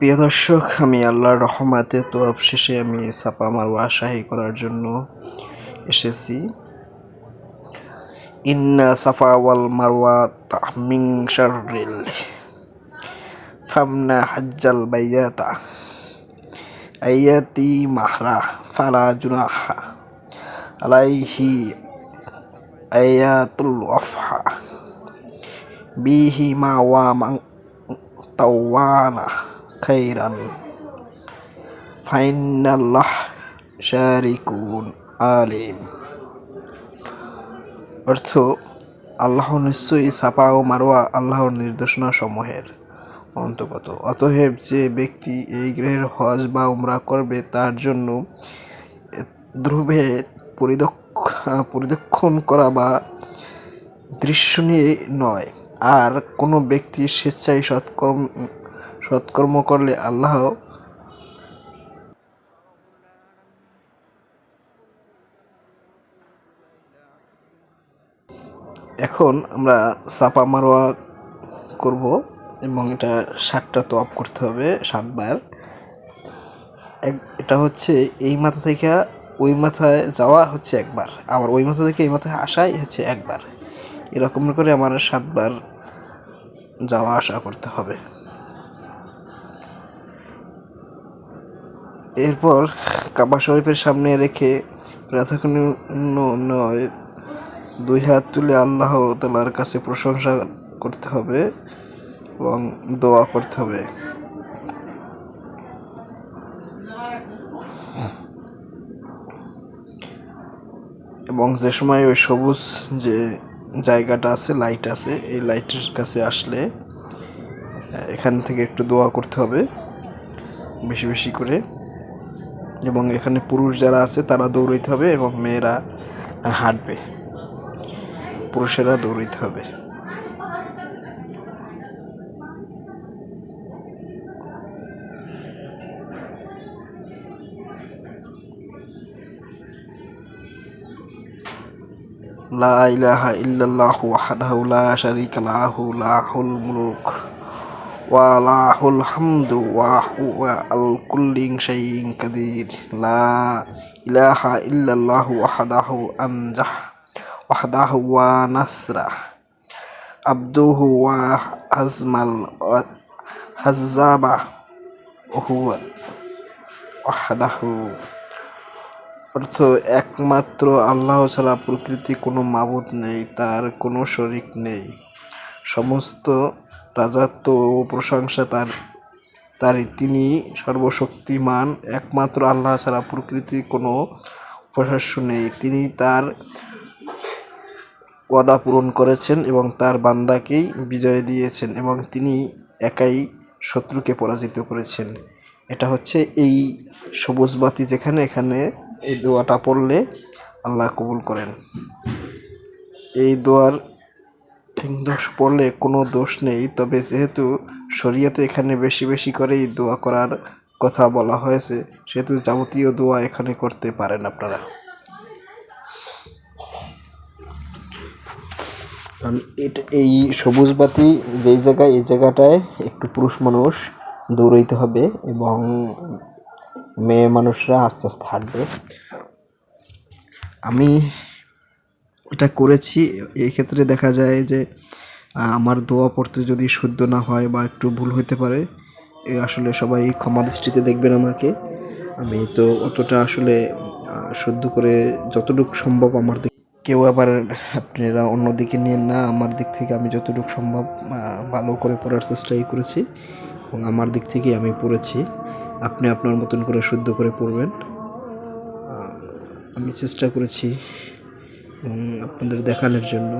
প্রিয় দর্শক, আমি আল্লাহর রহমাতে তো শেষে আমি সাপা মারওয়া শাহী করার জন্য এসেছি। ইন্না সাফা ওয়াল মারওয়া তাহমিং শাররিল, ফামনা হাজ্জাল বাইয়াতা আয়াতি মাহরা ফালা জুনাহা, আলাইহি আয়াতুল ওয়াফহা, বিহি মা ওয়া মান তাওয়ানা। খাইরান ফাইনাল্লাহ শারিকুন আলিম। অর্থ, আল্লাহ নিশ্চয়ই সাপা ও মারোয়া আল্লাহর নির্দেশনা সমূহের অন্তর্গত। অতএব যে ব্যক্তি এই গ্রহের হজ বা উমরা করবে, তার জন্য ধ্রুবে পরিদক্ষণ করা বা দৃশ্য নিয়ে নয়। আর কোনো ব্যক্তি স্বেচ্ছায় সৎকর্ম সৎকর্ম করলে আল্লাহ এখন আমরা সাপা মারোয়া করব এবং এটা সাতটা তপ করতে হবে সাতবার। এক, এটা হচ্ছে এই মাথা থেকে ওই মাথায় যাওয়া হচ্ছে একবার, আবার ওই মাথা থেকে এই মাথায় আসাই হচ্ছে একবার। এরকম করে আমার সাতবার যাওয়া আসা করতে হবে। এরপর কাবা শরীফের সামনে রেখে নয়, দুই হাত তুলে আল্লাহ তালার কাছে প্রশংসা করতে হবে এবং দোয়া করতে হবে। এবং যে সময় ওই সবুজ যে জায়গাটা আছে লাইট আছে, এই লাইটের কাছে আসলে, এখান থেকে একটু দোয়া করতে হবে, বেশি বেশি করে। এবং এখানে পুরুষ যারা আছে, তারা দৌড়াইতে হবে এবং মেয়েরা হাঁটবে। পুরুষেরা দৌড়াইতে হবে। লা ইলাহা ইল্লাল্লাহু ওয়াহদাহু লা শারীকা লাহু লাহুল মুলক। হামদু ওয়া হুয়া আল কুল্লি শাইইন কাদির। লা ইলাহা ইল্লাল্লাহু ওয়াহদাহু আনজাহ, ওয়াহদাহু ওয়া নাসরা। আবদুহু ওয়া হাজমাল হাজ্জাবা, হুয়া অর্থ, একমাত্র আল্লাহ ছাড়া প্রকৃতি কোনো মাবুদ নেই, তার কোনো শরিক নেই। সমস্ত রাজত্ব ও প্রশংসা তার, তারই। তিনি সর্বশক্তিমান, একমাত্র আল্লাহ ছাড়া প্রকৃতি কোনো প্রশাস্য নেই। তিনি তার ওয়াদা পূরণ করেছেন এবং তার বান্দাকেই বিজয় দিয়েছেন এবং তিনি একাই শত্রুকে পরাজিত করেছেন। এটা হচ্ছে এই সবুজ বাতি যেখানে, এখানে এই দোয়াটা পড়লে আল্লাহ কবুল করেন। এই দোয়ার দোষ পড়লে কোনো দোষ নেই, তবে যেহেতু শরিয়াতে এখানে বেশি বেশি করেই দোয়া করার কথা বলা হয়েছে, সেহেতু যাবতীয় দোয়া এখানে করতে পারেন আপনারা। কারণ এটা, এই সবুজ বাতি যেই জায়গায়, এই জায়গাটায় একটু পুরুষ মানুষ দৌড়াইতে হবে এবং মেয়ে মানুষরা আস্তে আস্তে হাঁটবে। আমি এটা করেছি। এই ক্ষেত্রে দেখা যায় যে আমার দোয়া পড়তে যদি শুদ্ধ না হয় বা একটু ভুল হতে পারে, এ আসলে সবাই ক্ষমা দৃষ্টিতে দেখবেন আমাকে। আমি তো অতটা আসলে শুদ্ধ করে যতটুকু সম্ভব আমার দিক কেউ আবার আপনারা অন্যদিকে নিয়ে না। আমার দিক থেকে আমি যতটুকু সম্ভব ভালো করে পড়ার চেষ্টাই করেছি এবং আমার দিক থেকেই আমি পড়েছি। আপনি আপনার মতন করে শুদ্ধ করে পড়বেন। আমি চেষ্টা করেছি আপনাদের দেখানোর জন্য।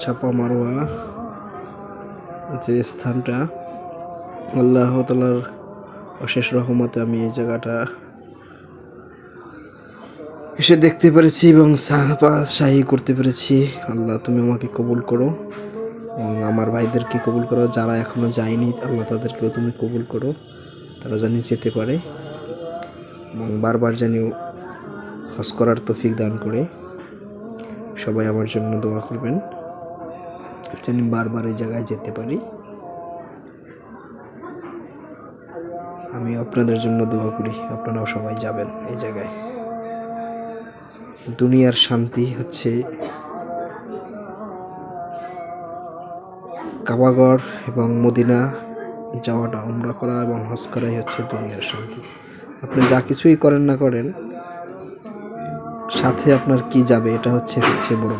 ছাপা মারোয়া যে স্থানটা, আল্লাহ তালার অশেষ রহমতে আমি এই জায়গাটা এসে দেখতে পেরেছি এবং শাহী করতে পেরেছি। আল্লাহ, তুমি আমাকে কবুল করো এবং আমার ভাইদেরকে কবুল করো। যারা এখনও যায়নি, আল্লাহ তাদেরকেও তুমি কবুল করো। তারা জানি যেতে পারে এবং বারবার জানি হজ করার তফিক দান করে সবাই আমার জন্য দোয়া করবেন জানি বারবার এই জায়গায় যেতে পারি। আমি আপনাদের জন্য দোয়া করি, আপনারাও সবাই যাবেন এই জায়গায়। দুনিয়ার শান্তি হচ্ছে কাবাগড় এবং মদিনা যাওয়াটা উমরা করা এবং হজ করাই হচ্ছে দুনিয়ার শান্তি। আপনি যা কিছুই করেন না করেন সাথে আপনার কি যাবে? এটা হচ্ছে সবচেয়ে বড়